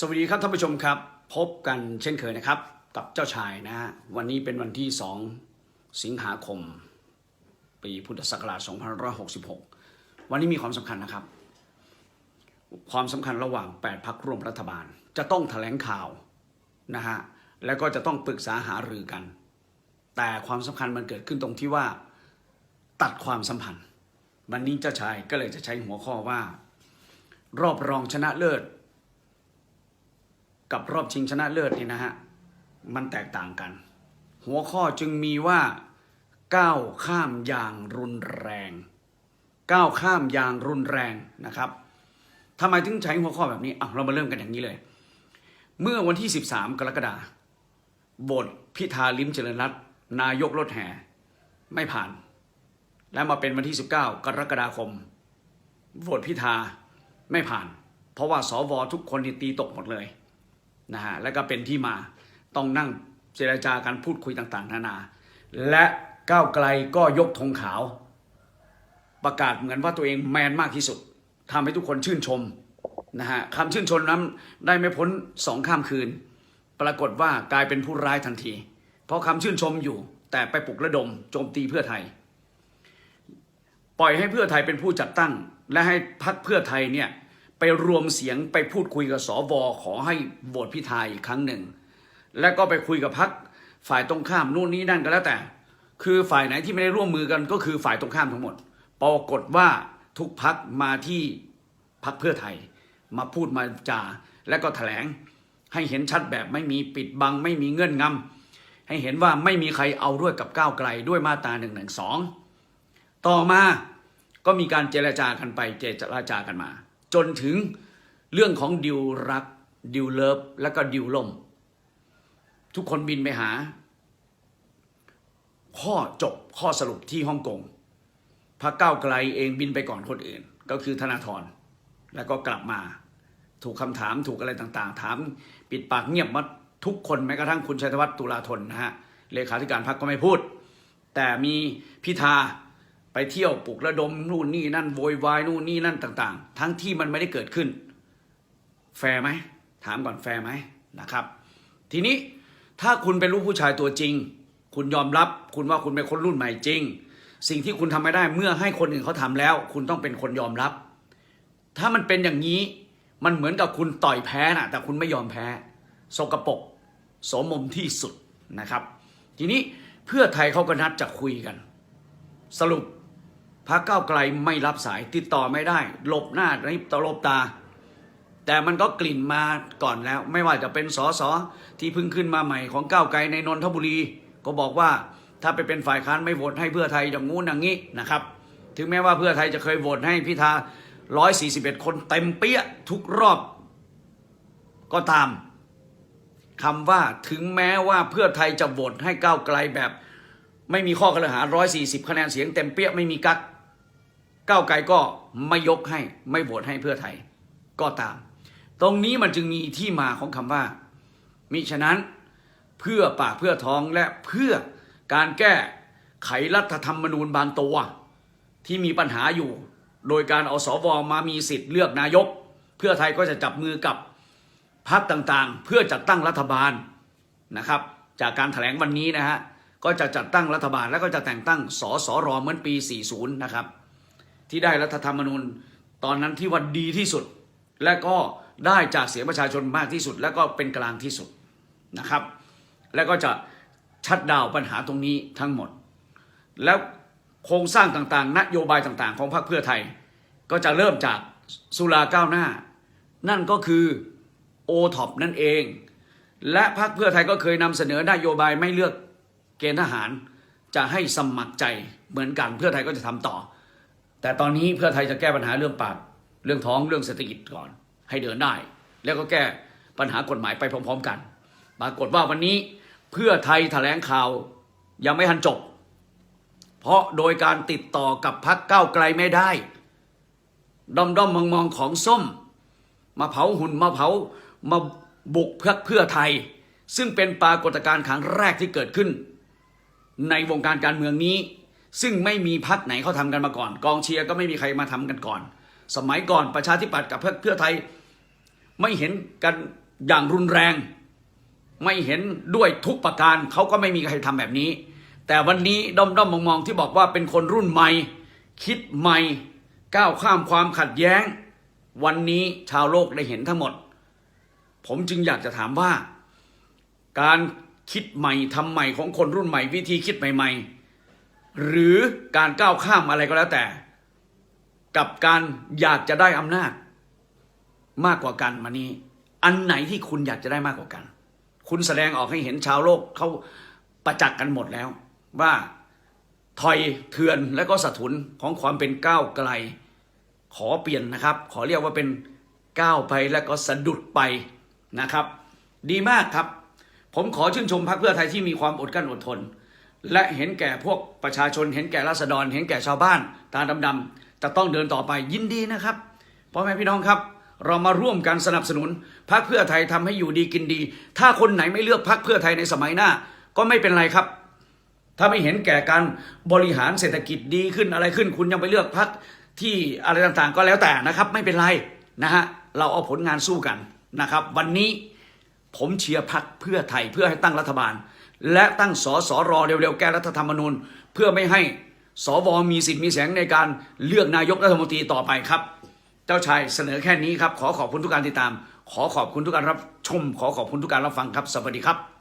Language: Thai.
สวัสดีครับท่านผู้ชมครับ พบกันเช่นเคยนะครับ กับเจ้าชายนะฮะวันนี้เป็นวันที่ 2 สิงหาคม ปีพุทธศักราช2566 วันนี้มีความสำคัญนะครับ ความสำคัญระหว่าง 8พักร่วมรัฐบาล จะต้องแถลงข่าวนะฮะแล้วก็จะต้องปรึกษาหารือกัน แต่ความสำคัญมันเกิดขึ้นตรงที่ว่า ตัดความสัมพันธ์ วันนี้เจ้าชายก็เลยจะใช้หัวข้อว่า รอบรองชนะเลิศ กับรอบชิงชนะเลิศนี่นะฮะมันแตกต่างกัน หัวข้อจึงมีว่าก้าวข้ามอย่างรุนแรงก้าวข้ามอย่างรุนแรงนะครับทำไมถึงใช้หัวข้อแบบนี้อะเรามาเริ่มกันอย่างนี้เลย เมื่อวันที่ 13 กรกฎาคมบทพิธาลิมเจริญรัตนนายกรถแห่ไม่ผ่าน และมาเป็นวันที่ 19 กรกฎาคมโหวตพิธาไม่ผ่าน เพราะว่าสวทุกคนนี่ตีตกหมดเลย นะฮะแล้วก็เป็นที่มาต้องนั่งเจรจากันพูดคุยต่างๆ นานา และก้าวไกลก็ยกธงขาว ประกาศเหมือนว่าตัวเองแมนมากที่สุดทำให้ทุกคนชื่นชมนะฮะคำชื่นชมนั้นได้ไม่พ้นสองข้ามคืน ปรากฏว่ากลายเป็นผู้ร้ายทันที เพราะคำชื่นชมอยู่ แต่ไปปลุกระดมโจมตีเพื่อไทย ปล่อยให้เพื่อไทยเป็นผู้จัดตั้ง และให้พักเพื่อไทยเนี่ย ไปรวมเสียงไปพูดคุยกับสวขอให้โหวตพิธาอีกครั้งหนึ่ง แล้วก็ไปคุยกับพักฝ่ายตรงข้ามนู่นนี่นั่นก็แล้วแต่ คือฝ่ายไหนที่ไม่ได้ร่วมมือกันก็คือฝ่ายตรงข้ามทั้งหมดปรากฏว่าทุกพักมาที่พักเพื่อไทย มาพูดมาจาและก็แถลง ให้เห็นชัดแบบไม่มีปิดบัง ไม่มีเงื่อนงำให้เห็นว่าไม่มีใครเอาด้วยกับก้าวไกลด้วยมาตราหนึ่งหนึ่งสองต่อมาก็มีการเจรจากันไปเจรจากันมา จนถึงเรื่องของดิวรักดิวเลิฟแล้วก็ดิวล่ม ทุกคนบินไปหา ข้อจบข้อสรุปที่ฮ่องกงพรรคก้าไกลเองบินไปก่อนคนอื่น ก็คือธนาธรแล้วก็กลับมา ถูกคำถามถูกอะไรต่างๆ ถาม ปิดปากเงียบมาทุกคนแม้กระทั่งคุณชัยธวัฒน์ตุลาธนนะฮะเลขาธิการพรรคก็ไม่พูด แต่มีพิธา ไปเที่ยวปลุกระดมนู่นนี่นั่นโวยวายนู่นนี่นั่นต่าง ๆ ทั้งที่มันไม่ได้เกิดขึ้น แฟร์ไหมถามก่อนแฟร์ไหมนะครับ ทีนี้ถ้าคุณเป็นลูกผู้ชายตัวจริง คุณยอมรับคุณว่าคุณเป็นคนรุ่นใหม่จริง สิ่งที่คุณทำไม่ได้เมื่อให้คนอื่นเขาทำแล้ว คุณต้องเป็นคนยอมรับ ถ้ามันเป็นอย่างนี้มันเหมือนกับคุณต่อยแพ้นะแต่คุณไม่ยอมแพ้สกปรกสมมที่สุดนะครับ ทีนี้เพื่อไทยเขาก็นัดจะคุยกัน สรุป พรรคก้าไกลไม่รับสายติดต่อไม่ได้หลบหน้าในตลบตา แต่มันก็กลิ่นมาก่อนแล้ว ไม่ว่าจะเป็นสอสอที่เพิ่งขึ้นมาใหม่ของก้าวไกลในนนทบุรี ก็บอกว่าถ้าไปเป็นฝ่ายค้านไม่โหวตให้เพื่อไทยอย่างงู้นอย่างนี้นะครับ ถึงแม้ว่าเพื่อไทยจะเคยโหวตให้พิธา 141 คนเต็มเปี้ยทุกรอบ ก็ตามคำว่าถึงแม้ว่าเพื่อไทยจะโหวตให้ก้าวไกลแบบ ไม่มีข้อกระหา 140 คะแนนเสียงเต็มเปี้ยไม่มีกัก ก้าวไกลก็ไม่ยกให้ไม่โหวตให้เพื่อไทยก็ตาม ตรงนี้มันจึงมีที่มาของคำว่า มิฉะนั้นเพื่อปากเพื่อท้องและเพื่อการแก้ไขรัฐธรรมนูญบางตัว ที่มีปัญหาอยู่ โดยการเอาสวมามีสิทธิ์เลือกนายก เพื่อไทยก็จะจับมือกับพรรคต่างๆ เพื่อจัดตั้งรัฐบาลนะครับ จากการถแถลงวันนี้นะฮะก็จะจัดตั้งรัฐบาลแล้วก็จะแต่งตั้งสสรเหมือนปี 40 นะครับ ที่ได้รัฐธรรมนูญตอนนั้นที่ว่าดีที่สุด และก็ได้จากเสียงประชาชนมากที่สุด และก็เป็นกลางที่สุดนะครับ แล้วก็จะชัดดาวปัญหาตรงนี้ทั้งหมด แล้วโครงสร้างต่างๆ นโยบายต่างๆ ของพรรคเพื่อไทย ก็จะเริ่มจากสุราก้าวหน้า นั่นก็คือโอท็อปนั่นเอง และพรรคเพื่อไทยก็เคยนำเสนอนโยบายไม่เลือกเกณฑ์ทหารจะให้สมัครใจเหมือนกันเพื่อไทยก็จะทำต่อ แต่ตอนนี้เพื่อไทยจะแก้ปัญหาเรื่องปากเรื่องท้องเรื่องเศรษฐกิจก่อน ให้เดินได้ แล้วก็แก้ปัญหากฎหมายไปพร้อม ๆ กัน ปรากฏว่าวันนี้เพื่อไทยแถลงข่าวยังไม่ทันจบ เพราะโดยการติดต่อกับพักเก้าวไกลไม่ได้ด้อมด้อมมองมองของส้ม มาเผาหุ่นมาเผามาบุกเพักเพื่อไทย ซึ่งเป็นปรากฏการณ์ครั้งแรกที่เกิดขึ้น ในวงการการเมืองนี้ ซึ่งไม่มีพักไหนเขาทำกันมาก่อน กองเชียร์ก็ไม่มีใครมาทำกันก่อน สมัยก่อนประชาธิปัตย์กับเพื่อไทย ไม่เห็นกันอย่างรุนแรง ไม่เห็นด้วยทุกประการเขาก็ไม่มีใครทำแบบนี้ แต่วันนี้ด้อมด้อมมองมองๆที่บอกว่าเป็นคนรุ่นใหม่ คิดใหม่ก้าวข้ามความขัดแย้ง วันนี้ชาวโลกได้เห็นทั้งหมด ผมจึงอยากจะถามว่า การคิดใหม่ทำใหม่ของคนรุ่นใหม่ วิธีคิดใหม่ ๆ หรือการก้าวข้ามอะไรก็แล้วแต่ กับการอยากจะได้อำนาจ มากกว่ากันมานี้ อันไหนที่คุณอยากจะได้มากกว่ากัน คุณแสดงออกให้เห็นชาวโลกเขาประจักษ์กันหมดแล้ว ว่าถอยเถื่อนและก็สะทุนของความเป็นก้าวไกล ขอเปลี่ยนนะครับ ขอเรียกว่าเป็นก้าวไปแล้วก็สะดุดไปนะครับ ดีมากครับ ผมขอชื่นชมพรรคเพื่อไทยที่มีความอดกลั้นอดทน และเห็นแก่พวกประชาชน เห็นแก่ราษฎร เห็นแก่ชาวบ้านตาดำๆจะต้องเดินต่อไปยินดีนะครับพ่อแม่พี่น้องครับ เรามาร่วมกันสนับสนุนพรรคเพื่อไทยทำให้อยู่ดีกินดี ถ้าคนไหนไม่เลือกพรรคเพื่อไทยในสมัยหน้า ก็ไม่เป็นไรครับ ถ้าไม่เห็นแก่การบริหารเศรษฐกิจดีขึ้นอะไรขึ้น คุณยังไปเลือกพรรคที่อะไรต่างๆ ก็แล้วแต่นะครับ ไม่เป็นไรนะฮะเราเอาผลงานสู้กันนะครับ วันนี้ผมเชียร์พักเพื่อไทยเพื่อให้ตั้งรัฐบาล และตั้งสสรอเร็วๆ แก้รัฐธรรมนูญ เพื่อไม่ให้สวมีสิทธิ์มีแสงในการเลือกนายกรัฐมนตรีต่อไปครับ เจ้าชายเสนอแค่นี้ครับ ขอขอบคุณทุกการติดตาม ขอขอบคุณทุกการรับชม ขอขอบคุณทุกการรับฟังครับ สวัสดีครับ